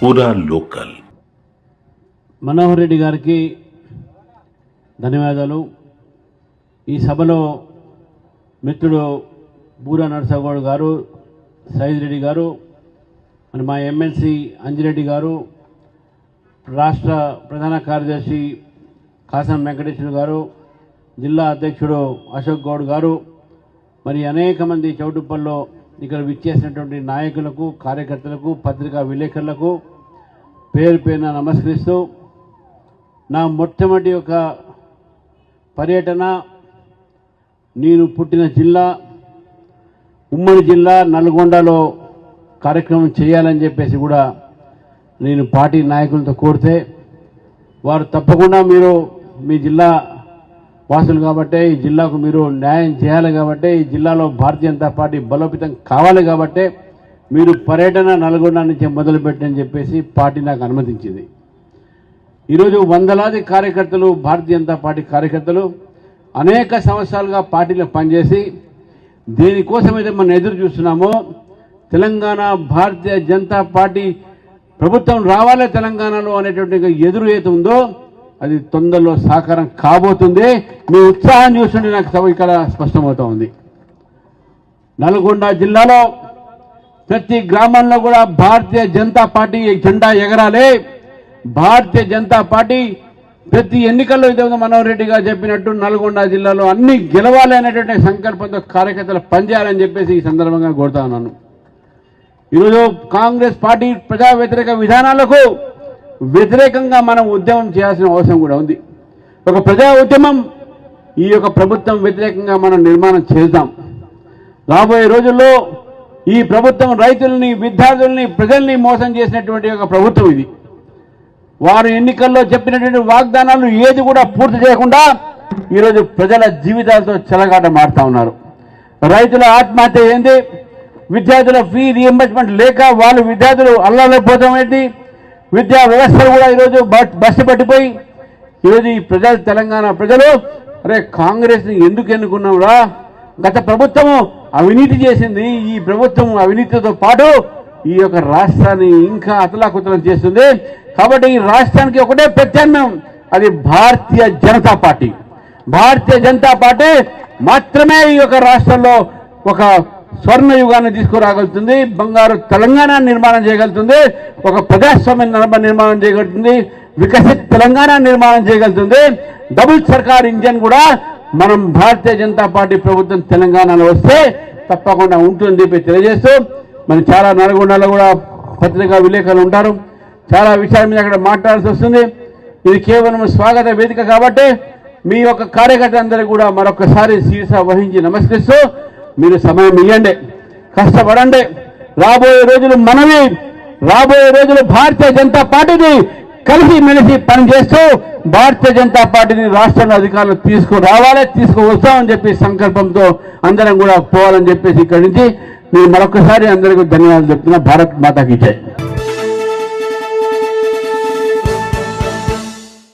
పూరా లోకల్. మనోహర్ రెడ్డి గారికి ధన్యవాదాలు. ఈ సభలో మిత్రుడు బూరా నరసగౌడ్ గారు సైజ్ రెడ్డి గారు మరి మా ఎమ్మెల్సీ అంజిరెడ్డి గారు రాష్ట్ర ప్రధాన కార్యదర్శి కాసం వెంకటేశ్వర గారు జిల్లా అధ్యక్షుడు అశోక్ గౌడ్ గారు మరి అనేక మంది చౌటుప్పల్లో ఇక్కడ విచ్చేసినటువంటి నాయకులకు కార్యకర్తలకు పత్రికా విలేకరులకు పేరు పేరున నమస్కరిస్తూ నా మొట్టమొదటి ఒక పర్యటన నేను పుట్టిన జిల్లా ఉమ్మడి జిల్లా నల్గొండలో కార్యక్రమం చేయాలని చెప్పేసి కూడా నేను పార్టీ నాయకులతో కోరితే వారు తప్పకుండా మీరు మీ జిల్లా వాసులు కాబట్టే ఈ జిల్లాకు మీరు న్యాయం చేయాలి కాబట్టే ఈ జిల్లాలో భారతీయ జనతా పార్టీ బలోపేతం కావాలి కాబట్టే మీరు పర్యటన నల్గొండ నుంచి మొదలుపెట్టని చెప్పేసి పార్టీ నాకు అనుమతించింది. ఈరోజు వందలాది కార్యకర్తలు భారతీయ జనతా పార్టీ కార్యకర్తలు అనేక సంవత్సరాలుగా పార్టీలో పనిచేసి దేనికోసం అయితే మనం ఎదురు చూస్తున్నామో తెలంగాణ భారతీయ జనతా పార్టీ ప్రభుత్వం రావాలే తెలంగాణలో అనేటువంటి ఎదురు ఏది ఉందో అది తొందరలో సాకారం కాబోతుంది. మీ ఉత్సాహం చూస్తుంటే నాకు ఇక్కడ స్పష్టమవుతా ఉంది. నల్గొండ జిల్లాలో ప్రతి గ్రామంలో కూడా భారతీయ జనతా పార్టీ జెండా ఎగరాలి. భారతీయ జనతా పార్టీ ప్రతి ఎన్నికల్లో ఇదే మనోహర్ రెడ్డి గారు చెప్పినట్టు నల్గొండ జిల్లాలో అన్ని గెలవాలి అనేటువంటి సంకల్పంతో కార్యకర్తలు పనిచేయాలని చెప్పేసి ఈ సందర్భంగా కోరుతా ఉన్నాను. ఈరోజు కాంగ్రెస్ పార్టీ ప్రజా వ్యతిరేక విధానాలకు వ్యతిరేకంగా మనం ఉద్యమం చేయాల్సిన అవసరం కూడా ఉంది. ఒక ప్రజా ఉద్యమం ఈ యొక్క ప్రభుత్వం వ్యతిరేకంగా మనం నిర్మాణం చేద్దాం. రాబోయే రోజుల్లో ఈ ప్రభుత్వం రైతుల్ని విద్యార్థుల్ని ప్రజల్ని మోసం చేసినటువంటి ఒక ప్రభుత్వం ఇది. వారు ఎన్నికల్లో చెప్పినటువంటి వాగ్దానాలు ఏది కూడా పూర్తి చేయకుండా ఈరోజు ప్రజల జీవితాలతో చెలగాట మారుతా ఉన్నారు. రైతుల ఆత్మహత్య ఏంది? విద్యార్థుల ఫీ రీఎంబర్స్మెంట్ లేక వాళ్ళు విద్యార్థులు అల్లాలో పోతాం ఏంటి? విద్యా వ్యవస్థలు కూడా ఈరోజు బస్సు పట్టిపోయి ఈరోజు ఈ ప్రజలు తెలంగాణ ప్రజలు అరే కాంగ్రెస్ని ఎందుకు ఎన్నుకున్నాంరా గత ప్రభుత్వము అవినీతి చేసింది. ఈ ప్రభుత్వం అవినీతితో పాటు ఈ యొక్క రాష్ట్రాన్ని ఇంకా అతలాకుతలం చేస్తుంది. కాబట్టి ఈ రాష్ట్రానికి ఒకటే ప్రత్యామ్నాయం. అది భారతీయ జనతా పార్టీ. భారతీయ జనతా పార్టీ మాత్రమే ఈ యొక్క రాష్ట్రంలో ఒక స్వర్ణ యుగాన్ని తీసుకురాగలుగుతుంది. బంగారు తెలంగాణ నిర్మాణం చేయగలుగుతుంది. ఒక ప్రజాస్వామ్య నిర్మాణం చేయగలుగుతుంది. వికసిత్ తెలంగాణ నిర్మాణం చేయగలుగుతుంది. డబుల్ సర్కార్ ఇంజన్ కూడా మనం భారతీయ జనతా పార్టీ ప్రభుత్వం తెలంగాణలో వస్తే తప్పకుండా ఉంటుందని చెప్పి తెలియజేస్తూ మరి చాలా నల్గొండలో కూడా పత్రికా విలేకరులు ఉంటారు. చాలా విషయాల మీద అక్కడ మాట్లాడాల్సి వస్తుంది. ఇది కేవలం స్వాగత వేదిక కాబట్టి మీ యొక్క కార్యకర్తలందరూ కూడా మరొకసారి శీర్ష వహించి నమస్కరిస్తూ మీరు సమయం ఇవ్వండి కష్టపడండి. రాబోయే రోజులు మనవి. రాబోయే రోజులు భారతీయ జనతా పార్టీని కలిసి మెలిసి పనిచేస్తూ భారతీయ జనతా పార్టీని రాష్ట్రంలో అధికారులు తీసుకురావాలి తీసుకువస్తామని చెప్పి సంకల్పంతో అందరం కూడా పోవాలని చెప్పేసి ఇక్కడి నుంచి నేను మరొకసారి అందరికీ ధన్యవాదాలు చెప్తున్నా. భారత్ మాతాకి జై.